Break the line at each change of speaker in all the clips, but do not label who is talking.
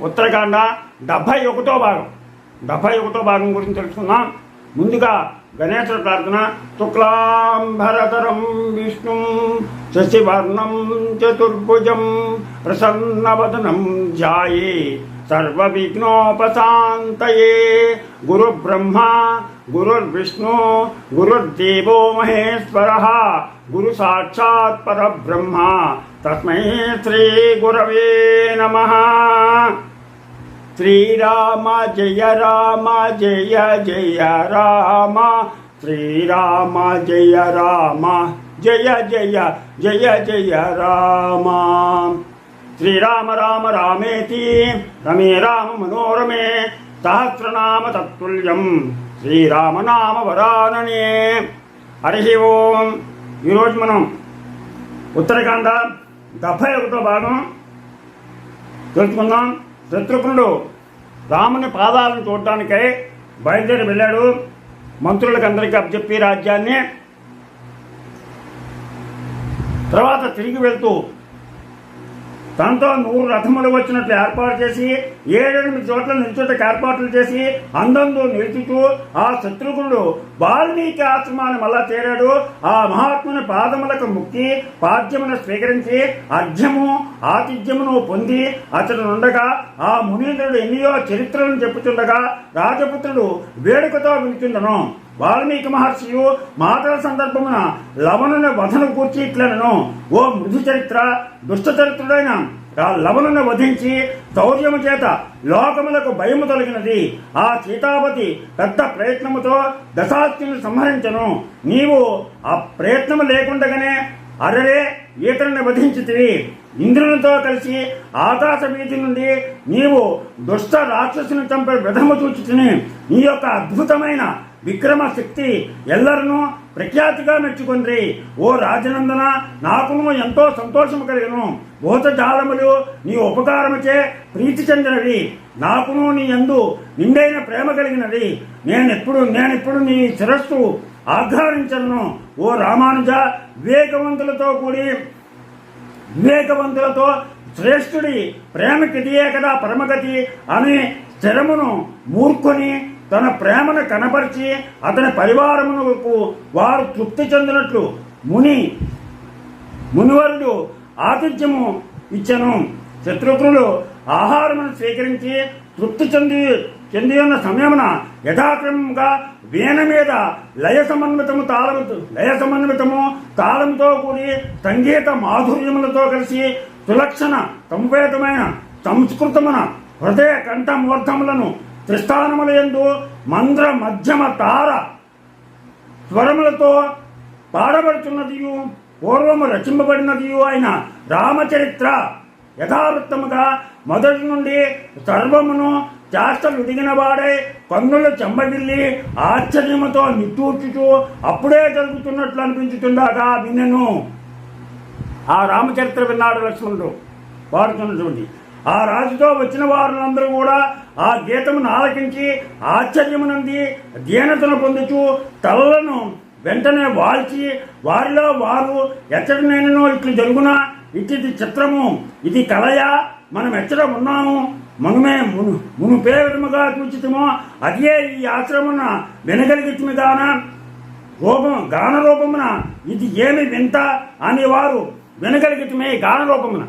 ఉత్తరాఖండ డెబ్భై ఒకటో భాగం డెబ్భై ఒకటో భాగం గురించి తెలుసుకుందాం ముందుగా గణేశ్వర ప్రార్థన శుక్లాంబరధరం విష్ణు శశివర్ణం చతుర్భుజం ప్రసన్నవదనం ధ్యాయే సర్వవిఘ్నోపశాంతయే గురు బ్రహ్మ గురుర్విష్ణు గురుర్దేవో మహేశ్వర గురు సాక్షాత్ పరబ్రహ్మ తస్మై శ్రీ గురవే నమ శ్రీరామ జయ రామ జయ జయ రామ శ్రీరామ జయ రామ జయ జయ జయ జయ రామ. శ్రీరామ రామ రామేతి రమే రామ మనోరమే సహస్రనామ తత్తుల్యం శ్రీరామనామ వరాననే. హరి ఓం. ఈరోజు మనం ఉత్తరాఖండ డెబ్బై ఒకటో భాగం తెలుసుకుందాం. శత్రుఘ్నుడు రాముని పాదాలను చూడటానికై బయలుదేరి వెళ్ళాడు. మంత్రులకు అందరికీ అప్పచెప్పి రాజ్యాన్ని. తర్వాత తిరిగి వెళ్తూ తనతో నూరు రథములు వచ్చినట్లు ఏర్పాటు చేసి ఏడెనిమిది చోట్ల నిల్చుటకు ఏర్పాట్లు చేసి అందంతో నిలుచుతూ ఆ శత్రుఘ్నుడు వాల్మీకి ఆశ్రమాన్ని మళ్ళా చేరాడు. ఆ మహాత్ముని పాదములకు ముక్కి పాద్యమును స్వీకరించి అర్ఘ్యము ఆతిథ్యమును పొంది అతడు ఉండగా ఆ మునీంద్రుడు ఎన్నియో చరిత్రలను చెప్పుచుండగా రాజపుత్రుడు వేడుకతో విలుచుండను వాల్మీకి మహర్షియు మాటల సందర్భమున లవణుని వధను కూర్చి ఇట్లనను ఓ మృదు చరిత్ర దుష్ట చరిత్రుడైన ఆ లవణుని వధించి శౌర్యము చేత లోకములకు భయము తొలగినది. ఆ సీతాపతి పెద్ద ప్రయత్నముతో దశాస్తిని సంహరించను. నీవు ఆ ప్రయత్నము లేకుండగానే అరరే ఈతరుని వధించితివి. ఇంద్రునితో కలిసి ఆకాశ వీధి నుండి నీవు దుష్ట రాక్షసుని చంపే విధము చూచుచుని నీ యొక్క అద్భుతమైన విక్రమ శక్తి ఎల్లరను ప్రఖ్యాతిగా మెచ్చుకుంది. ఓ రాజనందన నాకును ఎంతో సంతోషము కలిగను. భూతజాలములు నీ ఉపకారముచే ప్రీతి చెందినవి. నాకును నీ ఎందు నిండైన ప్రేమ కలిగినది. నేనెప్పుడు నేనెప్పుడు నీ శిరస్సు ఆఘ్రానించను ఓ రామానుజ వివేకవంతులతో కూడి వివేకవంతులతో శ్రేష్ఠుడి ప్రేమకిదియే కదా పరమగతి అనే స్థిరమును మూర్ఖుని తన ప్రేమను కనపరిచి అతని పరివారమునకు వారు తృప్తి చెందినట్లు ముని మునివరుడు ఆతిథ్యము ఇచ్చను. శత్రుఘ్నులు ఆహారమును స్వీకరించి తృప్తి చెంది చెంది ఉన్న సమయమున యథాక్రమంగా వీణ మీద లయ సమన్వితము తాళము లయ సమన్వితము తాళంతో కూడి సంగీత మాధుర్యములతో కలిసి సులక్షణ సంవేదమైన సంస్కృతమున హృదయ కంఠమూర్ధములను త్రిస్థానముల యందు మంద్ర మధ్యమ తార స్వరములతో పాడబడుతున్నదియు పూర్వము రచింపబడినదియు అయిన రామచరిత్ర యథావృత్తముగా మొదటి నుండి సర్వమును చేష్టలు ఉదిగిన వాడై కన్నులు చెంబగిల్లి ఆశ్చర్యముతో నిట్టూర్చుతూ అప్పుడే జరుగుతున్నట్లు అనిపించుతుండగా వినను ఆ రామచరిత్ర విన్నాడు లక్ష్మణుడు. వాడుతున్నటువంటి ఆ రాజుతో వచ్చిన వారందరూ కూడా ఆ గీతమును ఆలకించి ఆశ్చర్యమునంది దీనతను పొందుచు తలలను వెంటనే వాల్చి వారిలో వారు ఎచ్చటనైనను ఇట్లు జరుగునా? ఇటు చిత్రము ఇది కలయా? మనం ఎచ్చట ఉన్నాము మనమే మును మునుపే విధముగా చూచితమో అదే ఈ ఆశ్రమమున వినగలిగితమిగాన రూపం గాన రూపమున ఇది ఏమి వింత అని వారు వినగలిగితమే గాన రూపమున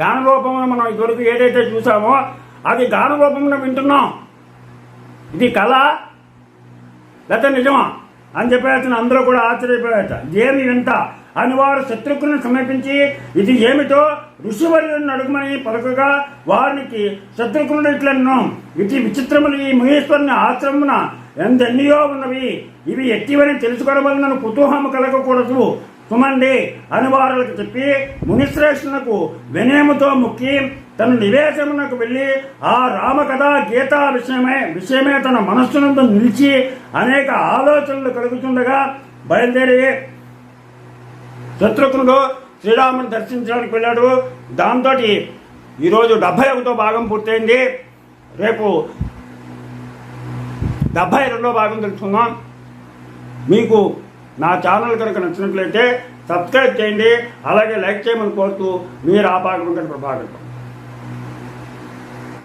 గానరూపమున మనం ఇదివరకు ఏదైతే చూసామో అది గానరూపమున వింటున్నాం. ఇది కళ లేకపోతే నిజమా? అని చెప్పేసి అందరూ కూడా ఆశ్చర్యపోయాట ఏమి వింత? అని వారు శత్రుఘ్ను సమీపించి ఇది ఏమిటో ఋషివర్యులను అడుగుమని పలుకగా వారికి శత్రుఘ్నుడు ఇట్లను ఇది విచిత్రములు ఈ మహేశ్వరుని ఆశ్రమమున ఎంతెన్నయో ఉన్నవి. ఇవి ఎట్టివని తెలుసుకోవలనను కుతూహము కలగకూడదు. సుమండి అనువారులకు చెప్పి మునిశ్రేష్ఠులకు వినయముతో ముక్కి తన నివేశమునకు వెళ్ళి ఆ రామకథ గీతా విషయమే విషయమే తన మనస్సునందు నిలిచి అనేక ఆలోచనలు కలుగుతుండగా బయలుదేరి శత్రుఘ్నుడు శ్రీరాముని దర్శించడానికి వెళ్ళాడు. దాంతో ఈరోజు డెబ్బై ఒకటో భాగం పూర్తయింది. రేపు డెబ్బై రెండో భాగం తెలుసుకుందాం. మీకు నా ఛానల్ కనుక నచ్చినట్లయితే సబ్స్క్రైబ్ చేయండి అలాగే లైక్ చేయమని కోరుతూ మీరు ఆ భాగం కనుక